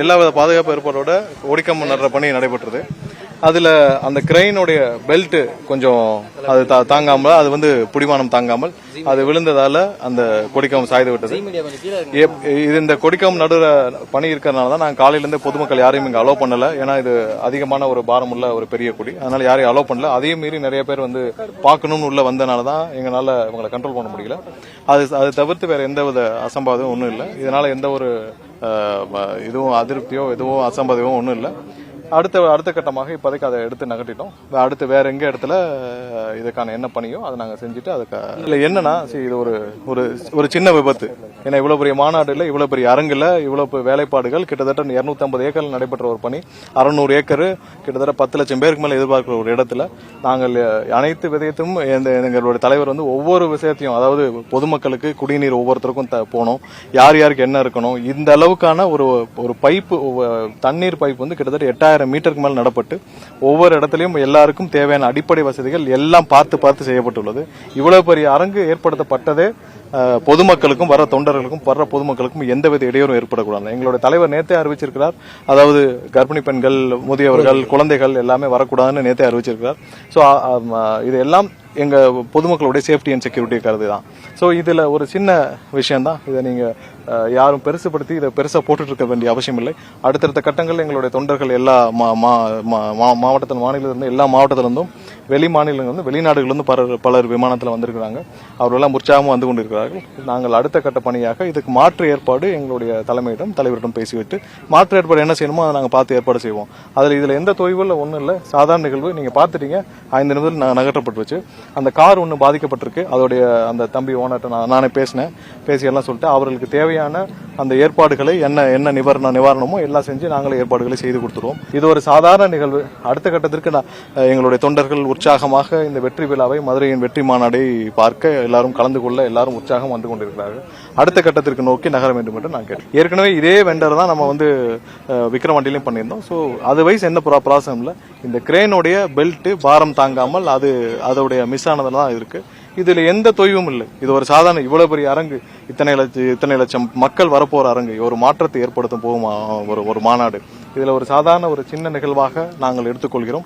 எல்லா வித பாதுகாப்பு ஏற்பாடோட ஒடிக்கம் நடுற பணி நடைபெற்றது. அதில் அந்த கிரெயினுடைய பெல்ட்டு கொஞ்சம் அது தா- தாங்காமல் அது வந்து பிடிமானம் தாங்காமல் அது விழுந்ததால் அந்த கொடிக்கம்பம் சாய்ந்து விட்டது. எப்- இது இந்த கொடிக்கம்பம் நடுற பணி இருக்கிறதுனால தான் நாங்கள் காலையிலேருந்து பொதுமக்கள் யாரையும் இங்கே அலோவ் பண்ணலை. ஏன்னா இது அதிகமான ஒரு பாரமுள்ள ஒரு பெரிய கொடி. அதனால் யாரையும் அலோவ் பண்ணல. அதையும் மீறி நிறைய பேர் வந்து பார்க்கணும்னு உள்ள வந்தனால தான் எங்களால் இவங்களை கண்ட்ரோல் பண்ண முடியல. அது அது தவிர்த்து வேறு எந்த வித அசம்பாதமும் ஒன்றும் இல்லை. இதனால் எந்த ஒரு இதுவும் அதிருப்தியோ எதுவும் அசம்பாதமும் ஒன்றும் இல்லை. அடுத்த அடுத்த கட்டமாக இப்போதைக்கு அதை எடுத்து நகட்டிட்டோம் அடுத்து வேற எங்க இடத்துல இதுக்கான என்ன பணியோ அதை நாங்கள் செஞ்சுட்டு அதுக்கு இல்லை என்னன்னா சரி இது ஒரு ஒரு ஒரு சின்ன விபத்து. ஏன்னா இவ்வளோ பெரிய மாநாடுல இவ்வளோ பெரிய அரங்கில் இவ்வளோ வேலைப்பாடுகள் கிட்டத்தட்ட 250 ஏக்கர் நடைபெற்ற ஒரு பணி. அறுநூறு ஏக்கர் கிட்டத்தட்ட பத்து லட்சம் பேருக்கு மேலே எதிர்பார்க்கிற ஒரு இடத்துல. நாங்கள் அனைத்து விதயத்தும் எங்களுடைய தலைவர் வந்து ஒவ்வொரு விஷயத்தையும் அதாவது பொதுமக்களுக்கு குடிநீர் ஒவ்வொருத்தருக்கும் த- போகணும். யார் யாருக்கு என்ன இருக்கணும். இந்த அளவுக்கான ஒரு ஒரு பைப்பு தண்ணீர் பைப் வந்து கிட்டத்தட்ட எட்டாயிரம் மீட்டருக்கு மேல் நடப்பட்டு ஒவ்வொரு இடத்துலையும் எல்லாருக்கும் தேவையான அடிப்படை வசதிகள் எல்லாம் பார்த்து பார்த்து செய்யப்பட்டுள்ளது. இவ்வளவு பெரிய அரங்கு ஏற்படுத்தப்பட்டதே பொதுமக்களுக்கும் வர தொண்டர்களுக்கும் வர்ற பொதுமக்களுக்கும் எந்தவித இடையூறும் ஏற்படக்கூடாது. எங்களுடைய தலைவர் நேத்தே அறிவிச்சிருக்கிறார். அதாவது கர்ப்பிணி பெண்கள் முதியவர்கள் குழந்தைகள் எல்லாமே வரக்கூடாதுன்னு நேத்தே அறிவிச்சிருக்கிறார். ஸோ இது எல்லாம் எங்கள் பொதுமக்களுடைய சேஃப்டி அண்ட் செக்யூரிட்டி கருது தான். ஸோ இதில் ஒரு சின்ன விஷயந்தான் இதை நீங்கள் யாரும் பெருசுப்படுத்தி இதை பெருசாக போட்டுட்டு இருக்க வேண்டிய அவசியம் இல்லை. அடுத்தடுத்த கட்டங்கள் எங்களுடைய தொண்டர்கள் எல்லா மா- மா- மா- மா- மாவட்டத்தில் மாநிலத்திலிருந்து எல்லா மாவட்டத்திலிருந்தும் வெளி மாநிலங்களிலிருந்து வெளிநாடுகளிலிருந்து பலர் பலர் விமானத்தில் வந்திருக்கிறாங்க. அவர்களெல்லாம் உற்சாகமாக வந்து கொண்டிருக்கிறார்கள். நாங்கள் அடுத்த கட்ட பணியாக இதுக்கு மாற்று ஏற்பாடு எங்களுடைய தலைமையிடம் தலைவரிடம் பேசிவிட்டு மாற்று ஏற்பாடு என்ன செய்யணுமோ அதை நாங்கள் பார்த்து ஏற்பாடு செய்வோம். அதில் இதில் எந்த தொய்வும் ஒன்றும் இல்லை. சாதாரண நிகழ்வு நீங்கள் பார்த்துட்டீங்க. ஐந்து நிமிடம் நான் நகர்த்தப்பட்டுருச்சு அந்த கார் ஒன்று பாதிக்கப்பட்டிருக்கு. அதோடைய அந்த தம்பி ஓனர்கிட்ட நான் நானே பேசினேன். பேசியெல்லாம் சொல்லிட்டு அவர்களுக்கு தேவையான அந்த ஏற்பாடுகளை என்ன என்ன நிவாரண நிவாரணமோ எல்லாம் செஞ்சு நாங்களே ஏற்பாடுகளை செய்து கொடுத்துருவோம். இது ஒரு சாதாரண நிகழ்வு. அடுத்த கட்டத்திற்கு நான் எங்களுடைய தொண்டர்கள் உற்சாகமாக இந்த வெற்றி விழாவை மதுரையின் வெற்றி மாநாடை பார்க்க எல்லாரும் கலந்து கொள்ள எல்லாரும் உற்சாகம் வந்து கொண்டிருக்கிறார்கள். அடுத்த கட்டத்திற்கு நோக்கி நகர வேண்டும் என்று நான் கேட்டேன். ஏற்கனவே இதே வெண்டர் தான் நம்ம வந்து அஹ், பண்ணியிருந்தோம். ஸோ அது வைஸ் ப்ரா ப்ராசம் இல்லை. இந்த கிரேனுடைய பெல்ட்டு பாரம் தாங்காமல் அது அதோடைய மிஸ் ஆனதுல தான் இருக்கு. இதுல எந்த தொய்வும் இல்லை. இது ஒரு சாதாரண இவ்வளவு பெரிய அரங்கு. இத்தனை லட்சம் இத்தனை லட்சம் மக்கள் வரப்போற அரங்கு ஒரு மாற்றத்தை ஏற்படுத்தும் போகும் ஒரு ஒரு மாநாடு. இதுல ஒரு சாதாரண ஒரு சின்ன நிகழ்வாக நாங்கள் எடுத்துக்கொள்கிறோம்.